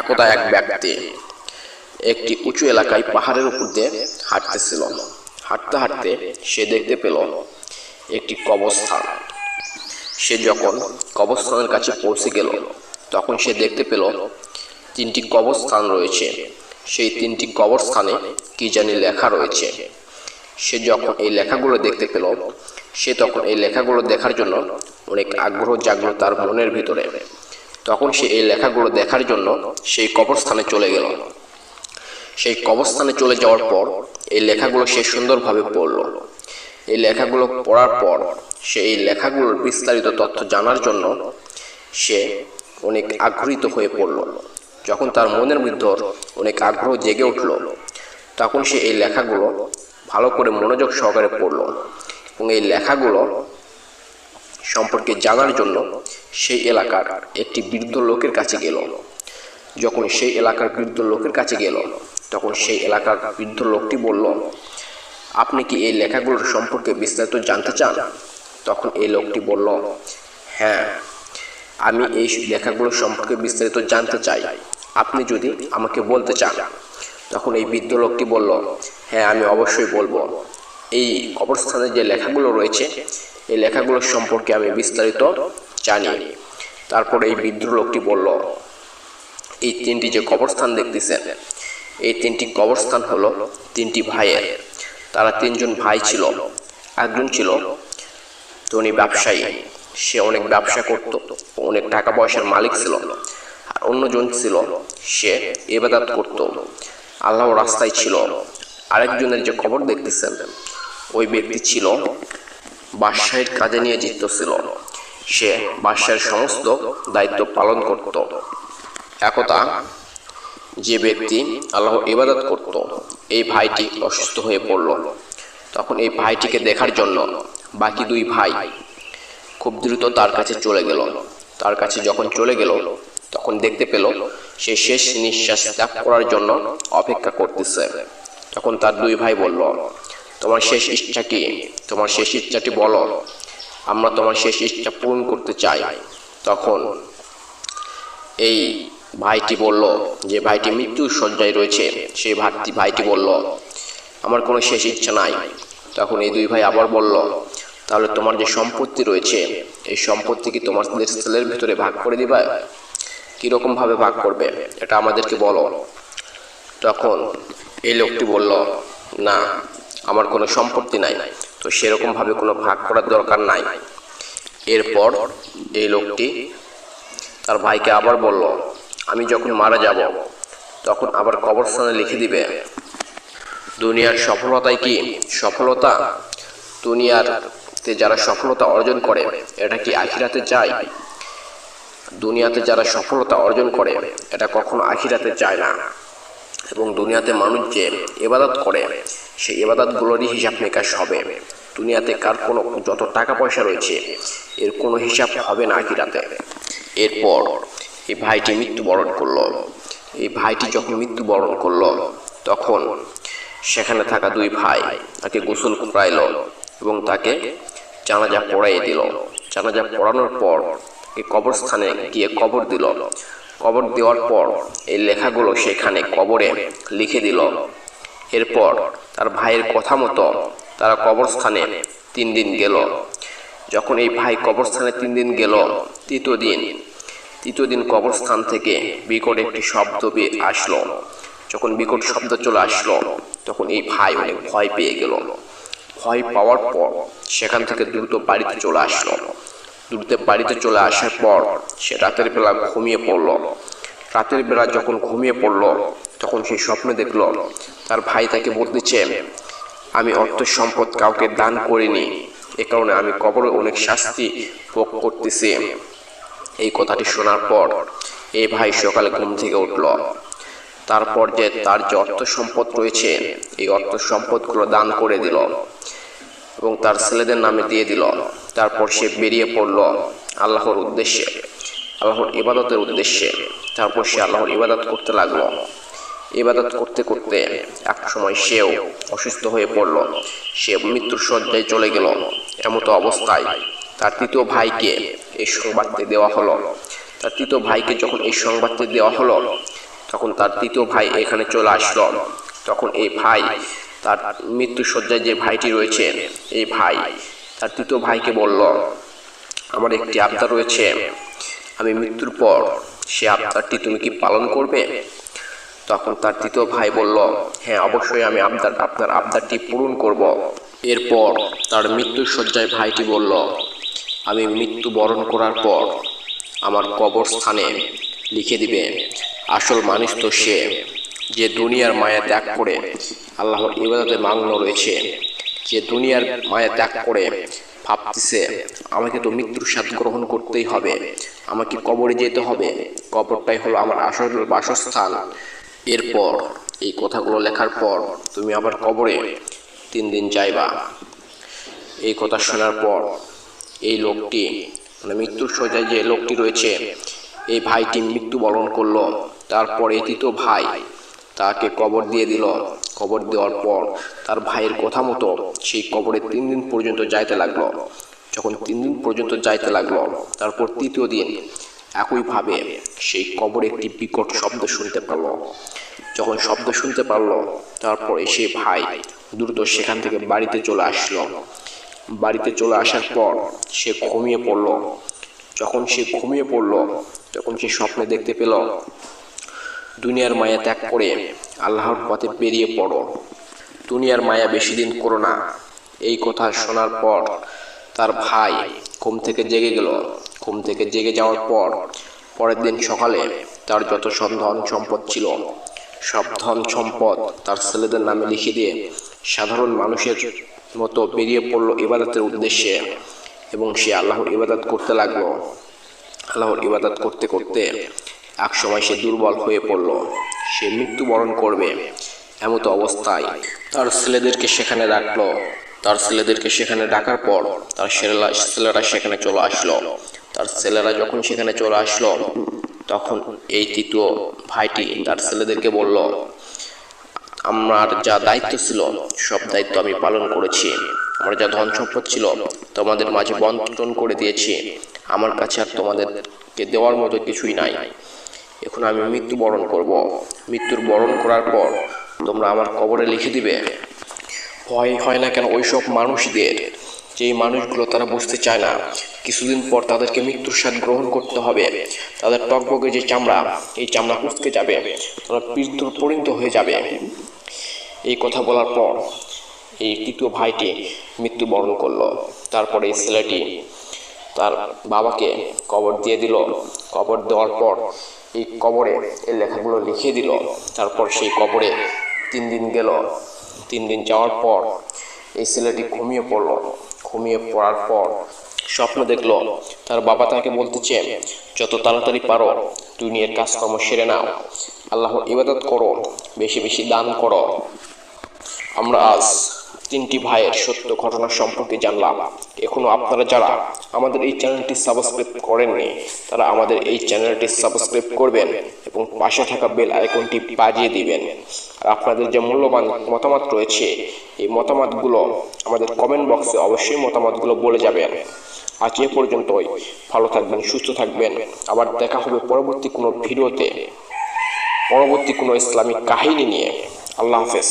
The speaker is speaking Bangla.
একদা এক ব্যক্তি একটি উঁচু এলাকায় পাহাড়ের উপর দিয়ে হাঁটতেছিল। হাঁটতে হাঁটতে সে দেখতে পেল একটি কবরস্থান। সে যখন কবরস্থানের কাছে পৌঁছে গেল, তখন সে দেখতে পেল তিনটি কবরস্থান রয়েছে। সেই তিনটি কবরস্থানে কি জানি লেখা রয়েছে। সে যখন এই লেখাগুলো দেখতে পেল, সে তখন এই লেখাগুলো দেখার জন্য অনেক আগ্রহ জাগলো তার মনের ভিতরে। তখন সে এই লেখাগুলো দেখার জন্য সেই কবরস্থানে চলে গেল। সেই কবরস্থানে চলে যাওয়ার পর এই লেখাগুলো সে সুন্দরভাবে পড়ল। এই লেখাগুলো পড়ার পর সে এই লেখাগুলোর বিস্তারিত তথ্য জানার জন্য সে অনেক আগ্রহিত হয়ে পড়ল। যখন তার মনের ভিতর অনেক আগ্রহ জেগে উঠল, তখন সে এই লেখাগুলো ভালো করে মনোযোগ সহকারে পড়ল এবং এই লেখাগুলো সম্পর্কে জানার জন্য সেই এলাকার একটি বৃদ্ধ লোকের কাছে গেল। যখন সেই এলাকার বৃদ্ধ লোকের কাছে গেল, তখন সেই এলাকার বৃদ্ধ লোকটি বলল, আপনি কি এই লেখাগুলোর সম্পর্কে বিস্তারিত জানতে চান? তখন এই লোকটি বলল হ্যাঁ আমি এই লেখাগুলো সম্পর্কে বিস্তারিত জানতে চাই। আপনি যদি আমাকে বলতে চান? তখন এই বৃদ্ধ লোকটি বলল হ্যাঁ আমি অবশ্যই বলব। এই কবরস্থানে যে লেখাগুলো রয়েছে, এই লেখাগুলো সম্পর্কে আমি বিস্তারিত জানি। তারপরে এই বৃদ্ধ লোকটি বলল, এই তিনটি যে কবরস্থান দেখতেছেন, এই তিনটি কবরস্থান হলো তিনটি ভাইয়ের। তারা তিনজন ভাই ছিল, একজন ছিল ধনী ব্যবসায়ী। সে অনেক ব্যবসা করত, অনেক টাকা পয়সার মালিক ছিল, আর অন্যজন ছিল, সে এবাদাত করত। আল্লাহ রাস্তায় ছিল। আরেকজনের যে খবর দেখতেছেন ওই ব্যক্তি ছিল, বাদশাহের কাজে নিয়ে জিত ছিল সে বাদশাহের সমস্ত দায়িত্ব পালন করত। একতা যে ব্যক্তি আল্লাহ ইবাদত করত, এই ভাইটি অসুস্থ হয়ে পড়ল। তখন এই ভাইটিকে দেখার জন্য বাকি দুই ভাই খুব দ্রুত তার কাছে চলে গেল। তার কাছে যখন চলে গেল, তখন দেখতে পেল সে শেষ নিঃশ্বাস ত্যাগ করার জন্য অপেক্ষা করতেছে। তখন তার দুই ভাই বলল তোমার শেষ ইচ্ছা কি? তোমার শেষ ইচ্ছাটি বলো। আমরা তোমার শেষ ইচ্ছা পূরণ করতে চাই। তখন এই ভাইটি বলল যে, ভাইটি, মৃত্যুর শয্যায় রয়েছে। সেই ভাইটি ভাইটি বলল, আমার কোনো শেষ ইচ্ছা নাই। তখন এই দুই ভাই আবার বলল, তাহলে তোমার যে সম্পত্তি রয়েছে, এই সম্পত্তি কি তোমাদের ছেলের ভিতরে ভাগ করে দিবা? কীরকম ভাবে ভাগ করবে? এটা আমাদেরকে বলো। তখন এই লোকটি বলল, না আমার কোনো সম্পত্তি নাই। তো সেরকম ভাবে কোনো ভাগ করার দরকার নাই। এরপর এই লোকটি তার ভাইকে আবার বলল, আমি যখন মারা যাব, তখন আবার কবরস্থানে লিখে দিবে। দুনিয়ার সফলতাই কি সফলতা? দুনিয়াতে যারা সফলতা অর্জন করে, এটা কি আখিরাতে যায় দুনিয়াতে যারা সফলতা অর্জন করে, এটা কখনো আখিরাতে যায় না। এবং দুনিয়াতে মানুষ যে এবাদত করে, সেই এবাদতগুলোরই হিসাব নিকাশ হবে। দুনিয়াতে কার কোনো যত টাকা পয়সা রয়েছে, এর কোনো হিসাব হবে না আখিরাতে। এরপর এই ভাইটি মৃত্যুবরণ করল। এই ভাইটি যখন মৃত্যুবরণ করল, তখন সেখানে থাকা দুই ভাই তাকে গোসল করাইল এবং তাকে জানাজা পড়াইয়ে দিল। জানাজা পড়ানোর পর এই কবরস্থানে গিয়ে কবর দিল। কবর দেওয়ার পর এই লেখাগুলো সেখানে কবরে লিখে দিল। এরপর তার ভাইয়ের কথা মতো তারা কবরস্থানে তিন দিন গেল। যখন এই ভাই কবরস্থানে তিন দিন গেল, তৃতীয় দিন তৃতীয় দিন কবরস্থান থেকে বিকট একটি শব্দ পেয়ে আসলো। যখন বিকট শব্দ চলে আসলো, তখন এই ভাই অনেক ভয় পেয়ে গেল। ভয় পাওয়ার পর সেখান থেকে দ্রুত বাড়িতে চলে আসলো। দ্রুত বাড়িতে চলে আসার পর সে রাতের বেলা ঘুমিয়ে পড়ল। রাতের বেলা যখন ঘুমিয়ে পড়ল, তখন সেই স্বপ্নে দেখল, তার ভাই তাকে বলতেছে, আমি অর্থ সম্পদ কাউকে দান করিনি, এ কারণে আমি কবরে অনেক শাস্তি ভোগ করতেছি। এই কথাটি শোনার পর এই ভাই সকালে ঘুম থেকে উঠল। তারপর যে তার যে অর্থ সম্পদ রয়েছে, এই অর্থ সম্পদগুলো দান করে দিল। এবং তার ছেলেদের নামে দিয়ে দিল। তারপর সে বেরিয়ে পড়ল আল্লাহর উদ্দেশ্যে, আল্লাহর ইবাদতের উদ্দেশ্যে। তারপর সে আল্লাহর ইবাদত করতে লাগল। ইবাদত করতে করতে এক সময় সেও অসুস্থ হয়ে পড়ল। সে মৃত্যুর শয্যায় চলে গেল। এমতো অবস্থায় তার তৃতীয় ভাইকে এই সংবাদটি দেওয়া হলো। তার তৃতীয় ভাইকে যখন এই সংবাদটি দেওয়া হলো, তখন তার তৃতীয় ভাই এখানে চলে আসলো। তখন এই ভাই তার মৃত্যু সজ্জায় যে ভাইটি রয়েছে, এই ভাই, তার তৃতীয় ভাইকে বলল, আমার একটি আবদার রয়েছে। আমি মৃত্যুর পর সে আবদারটি তুমি কি পালন করবে? তখন তার তৃতীয় ভাই বলল হ্যাঁ অবশ্যই আমি আবদার, আপনার আবদারটি পূরণ করব। এরপর তার মৃত্যুর শয্যায় ভাইটি বলল, আমি মৃত্যু বরণ করার পর আমার কবরস্থানে লিখে দিবে, আসল মানুষ তো সে। যে দুনিয়ার মায়া ত্যাগ করে আল্লাহর ইবাদতে মাংন রয়েছে, যে দুনিয়ার মায়া ত্যাগ করে ভাবতেছে, আমাকে তো মৃত্যুর স্বাদ গ্রহণ করতেই হবে, আমাকে কবরে যেতে হবে, কবরটাই হলো আমার আসল বাসস্থান। এরপর এই কথাগুলো লেখার পর তুমি আবার কবরে তিন দিন যাইবা। এই কথা শোনার পর এই লোকটি মানে মৃত্যুর সজায় যে লোকটি রয়েছে, এই ভাইটি মৃত্যুবরণ করল, তারপর তৃতীয় ভাই তাকে কবর দিয়ে দিল। কবর দেওয়ার পর তার ভাইয়ের কথা মতো সেই কবরে তিন দিন পর্যন্ত যাইতে লাগল। যখন তিন দিন পর্যন্ত যাইতে লাগল, তারপর তৃতীয় দিন একইভাবে সেই কবরে একটি বিকট শব্দ শুনতে পেল যখন শব্দ শুনতে পারল, তারপরে সে ভাই দ্রুত সেখান থেকে বাড়িতে চলে আসলো। বাড়িতে চলে আসার পর সে ঘুমিয়ে পড়ল। যখন সে ঘুমিয়ে পড়ল, তখন সে স্বপ্নে দেখতে পেল দুনিয়ার মায়া ত্যাগ করে আল্লাহর পথে বেরিয়ে পড়ো। দুনিয়ার মায়া বেশি দিন করো না। এই কথা শোনার পর তার ভাই ঘুম থেকে জেগে গেল। ঘুম থেকে জেগে যাওয়ার পর পরের দিন সকালে তার যত সব ধন সম্পদ ছিল, সব ধন সম্পদ তার ছেলেদের নামে লিখে দিয়ে সাধারণ মানুষের মতো বেরিয়ে পড়ল ইবাদতের উদ্দেশ্যে এবং সে আল্লাহর ইবাদত করতে লাগল। আল্লাহর ইবাদত করতে করতে এক সময় সে দুর্বল হয়ে পড়ল। সে মৃত্যুবরণ করবে এমতো অবস্থায়। তার ছেলেদেরকে সেখানে ডাকলো তার ছেলেদেরকে সেখানে ডাকার পর তার ছেলেরা ছেলেরা সেখানে চলে আসলো। তার ছেলেরা যখন সেখানে চলে আসলো, তখন এই তৃতীয় ভাইটি তার ছেলেদেরকে বলল, আমার যা দায়িত্ব ছিল, সব দায়িত্ব আমি পালন করেছি। আমার যা ধন সম্পদ ছিল, তোমাদের মাঝে বন্টন করে দিয়েছি। আমার কাছে আর তোমাদেরকে দেওয়ার মতো কিছুই নাই। এখন আমি মৃত্যু বরণ করব। মৃত্যুর বরণ করার পর তোমরা আমার কবরে লিখে দিবে, ভয় হয় না কেন ওইসব মানুষদের। যেই মানুষগুলো তারা বুঝতে চায় না, কিছুদিন পর তাদেরকে মৃত্যুর স্বাদ গ্রহণ করতে হবে। তাদের টকবগে যে চামড়া, এই চামড়া কুচকে যাবে। তারা মৃত্যুর পরিণত হয়ে যাবে। এই কথা বলার পর এই তৃতীয় ভাইটি মৃত্যুবরণ করল। তারপরে এই ছেলেটি তার বাবাকে কবর দিয়ে দিল। কবর দেওয়ার পর এই কবরে এই লেখাগুলো লিখে দিল। তারপর সেই কবরে তিন দিন গেল। তিন দিন যাওয়ার পর এই ছেলেটি ঘুমিয়ে পড়ল। ঘুমিয়ে পড়ার পর স্বপ্ন দেখল, তার বাবা তাকে বলতেছে, যত তাড়াতাড়ি পারো, দুনিয়ার কাজকর্ম সেরে নাও। আল্লাহর ইবাদত করো, বেশি বেশি দান করো। আমরা আজ তিনটি ভাইয়ের সত্য ঘটনা সম্পর্কে জানলাম। এখনও আপনারা যারা আমাদের এই চ্যানেলটি সাবস্ক্রাইব করেননি, তারা আমাদের এই চ্যানেলটি সাবস্ক্রাইব করবেন এবং পাশে থাকা বেল আইকনটি বাজিয়ে দিবেন। আর আপনাদের যে মূল্যবান মতামত রয়েছে, এই মতামতগুলো আমাদের কমেন্ট বক্সে অবশ্যই মতামতগুলো বলে যাবেন। আজ এ পর্যন্তই। ভালো থাকবেন, সুস্থ থাকবেন। আবার দেখা হবে পরবর্তী কোনো ভিডিওতে, পরবর্তী কোনো ইসলামিক কাহিনী নিয়ে। আল্লাহ হাফেজ।